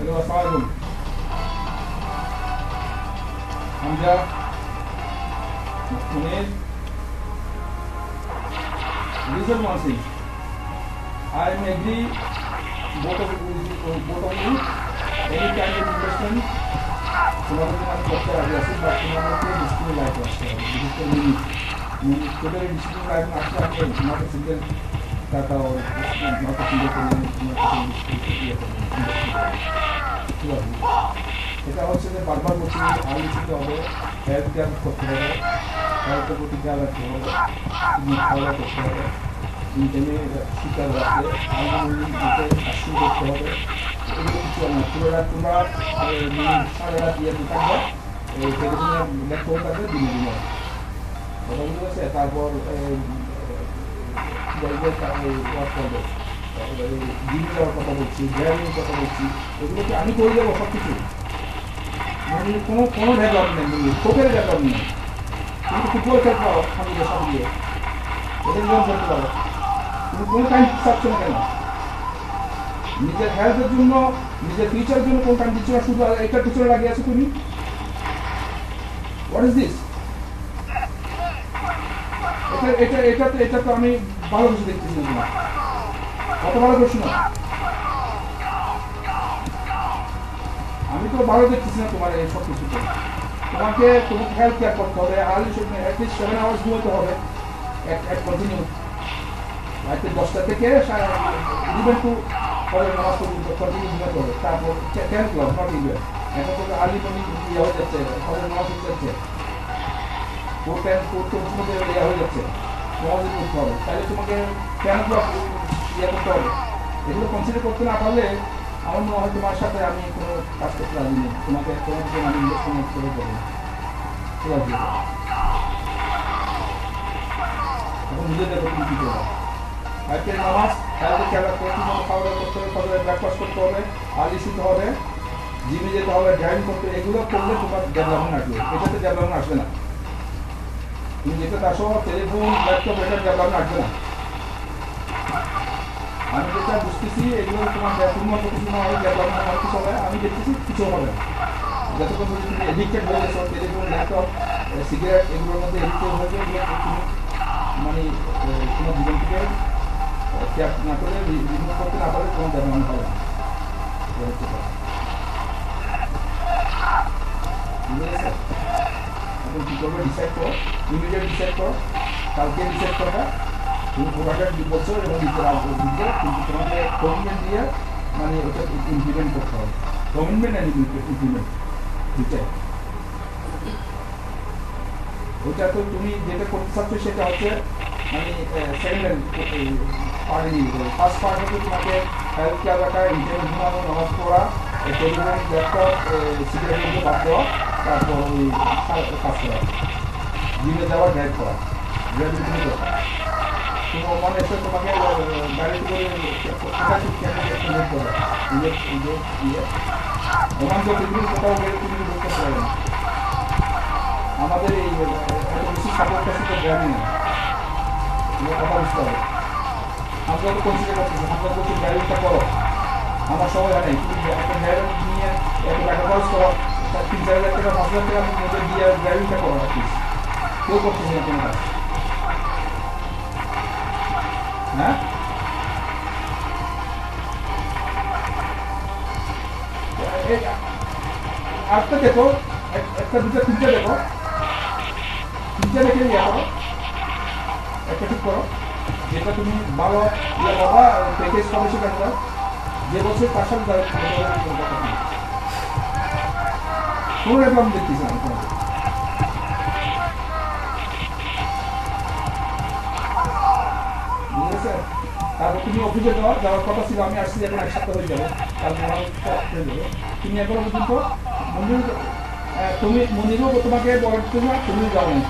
আসসালামু আলাইকুম হামজা মুনির Listen one thing. I am agree both of you, both of you, any kind of investment তোমাদের আমি করতে রাজি আছি বাট তোমাদেরকে ডিসিপ্লিন লাইফ আসতে হবে বিশেষ করে টোটালি ডিসিপ্লিন লাইফ আসলে আপনি নট সিঙ্গেল টাকা ও নট সিঙ্গেল ঠিক আছে এটা হচ্ছে যে বারবার বলছি আগে দিতে হবে হেলথ কেয়ার করতে হবে হেলথের প্রতি খেয়াল রাখতে হবে খাওয়া করতে হবে ইন্টারনে শিকার রাখতে দিতে আসুন করতে হবে এই টেলিফোনে ল্যাপটপ তারপর যাওয়ার কথা বলছি ড্রাইভিংয়ের কথা বলছি এগুলো কি আমি করে দেবো সব কিছু মানে কোনো কোনো ডেভেলপমেন্ট নেই চোখের ডেভেলপমেন্ট নেই তুমি ফুটবল খেলতে পারো সঙ্গে দিয়ে এটা নিয়ম করতে পারো তুমি কোনো টাইম চাচ্ছ না কেন নিজের হেলথের জন্য নিজের ফিউচারের জন্য কোন টাইম দিচ্ছ না শুধু এটার পিছনে লাগিয়ে আছো তুমি হোয়াট ইজ দিস এটা এটা এটা তো এটা তো আমি ভালো কিছু দেখতেছি না। কত ভালো প্রশ্ন আমি তো ভালো দেখতেছি না তোমার এই সব কিছুতে তোমাকে তোমাকে হেলথ কেয়ার করতে হবে? আর্লি অ্যাটলিস্ট সেভেন আওয়ার্স ঘুমোতে হবে। এক কন্টিনিউ দশটা থেকে ইলেভেন টু পরে নামাজ কন্টিনিউ ঘুমাতে হবে। তারপর টেন ক্লাব নট ইলেভেন এখন তো আর্লি মর্নিং ইয়ে হয়ে যাচ্ছে ফজর নামাজ যাচ্ছে। ফোর টেন ফোর ইয়ে হয়ে যাচ্ছে। নামাজ হবে। তাহলে তোমাকে টেন ইয়ে করতে হবে। এগুলো কনসিডার করতে না পারলে আমার মনে হয় তোমার সাথে আমি কোনো কাজ করতে রাজি নেই। তোমাকে তোমার জন্য আমি করে দেবো ঠিক আছে? এখন তুমি কী করবে। নামাজ তাহলে খেলা প্রতি মতো খাওয়া দাওয়া করতে হবে তাহলে ব্রেকফাস্ট করতে হবে হবে, জিমে যেতে হবে ড্রাইভিং করতে হবে, এগুলো করলে তোমার ডেভেলপমেন্ট আসবে। এটাতে ডেভেলপমেন্ট আসবে না। তুমি যেটাতে আসো টেলিফোন ল্যাপটপ এটার ডেভেলপমেন্ট আসবে না। যেটা বুঝতেছি, এগুলো তোমার তোমার প্রতি কোনো হয় ডেভেলপমেন্ট হয় কিছু হবে আমি দেখতেছি, কিছু হবে না। যতক্ষণ পর্যন্ত এডিক্টেড মানে কালকে ডিসাইড করবে কমিটমেন্ট দিয়ে মানে ওটা ইমপ্লিমেন্ট করতে হবে কমিটমেন্ট অ্যান্ড ইমপ্লিমেন্ট দুটাই ওইটা তো তুমি যেটা করতে চাচ্ছ সেটা মানে ফার্স্ট পার্ট তোমাকে হেলথ কেয়ার রাখা ইন্টারনেট ঘুমানো নামাজ পড়া টেলিফোন ল্যাপটপ তারপর ওই কাজ যাওয়া ড্রাইভ করা তোমার তোমাকে গাড়ি করে কোথায় ক্যান্ডিডেট করা ইয়ে ইয়ে ইয়ে ওমান তো পৃথিবীর কোথাও তুমি ঢুকতে পারবে আমাদের এই এত বেশি সাপোর্টটা শুধু গ্রামে নেই এগুলো কথা বুঝতে হবে আমরা তো কনসিডার করতেছি আমরা বলছি ড্রাইভিংটা করো আমার সময় হয় নাই তুমি একটা ড্রাইভার নিয়ে এত টাকা খরচ করো তিন চার হাজার টাকা পাঁচ হাজার টাকা নিজে দিয়ে ড্রাইভিংটা করো রাখিস কেউ করতেছি না কোনো কাজ হ্যাঁ? আরেকটা দেখো, এক- একটা, দুটো, তিনটে দেখো। তিনটে দেখে ইয়ে করো একটা ঠিক করো। যেটা তুমি ভালো ইয়ে বাবা প্যাকেজ সেটা একটা যে বছর দাঁড়ায় কোনো ডেভেলপমেন্ট দেখতেছি তারপর তুমি অফিসে যাওয়া যাওয়ার কথা ছিল, আমি আসছি এখন এক সপ্তাহ হয়ে যাবে। আমার হয়ে যাবে। তুমি এখনও পর্যন্ত মন্দির তুমি মন্দিরও তোমাকে বলার জন্য তুমি যাও নাই